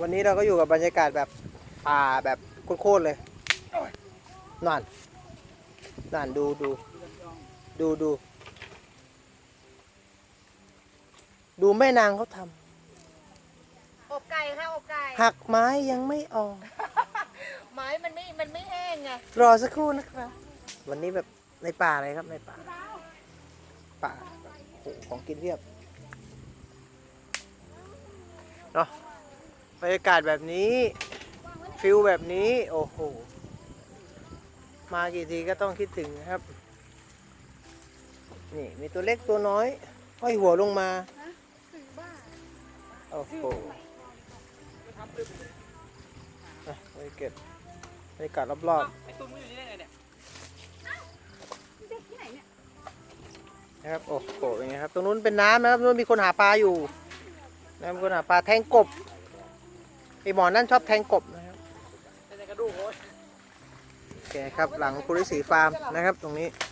วันนี้เราก็อยู่กับบรรยากาศแบบป่าแบบโคตรๆเลยนั่นนั่นดูดูดูดู ดูแม่นางเขาทอบไก่ค่ะอบไก่ำหักไม้ยังไม่ออก ไม้มันไม่มันไม่แห้งไงรอสักครู่นะครับ วันนี้แบบในป่าเลยครับในป่า ป่าโอ้โหของกินเพียบเนาะ บรรยากาศแบบนี้ฟิลแบบนี้โอ้โหมากี่ทีก็ต้องคิดถึงนะครับ นี่มีตัวเล็กตัวน้อยห้อยหัวลงมาโอ้โหอะไปเก็บบรรยากาศรอบไอ้ตุ้มมันอยู่นี่ได้ไงเนี่ยๆนะครับโอ้โหเป็นไงครับตรงนู้นเป็นน้ำนะครับตรงนู้นมีคนหาปลาอยู่นะครับมีคนหาปลาแทงกบ ไอหมอนั่นชอบแทงกบนะครับไอ้กระดูกโอ้ยโอเคครับหลังคุริสีฟาร์มนะครับตรงนี้เ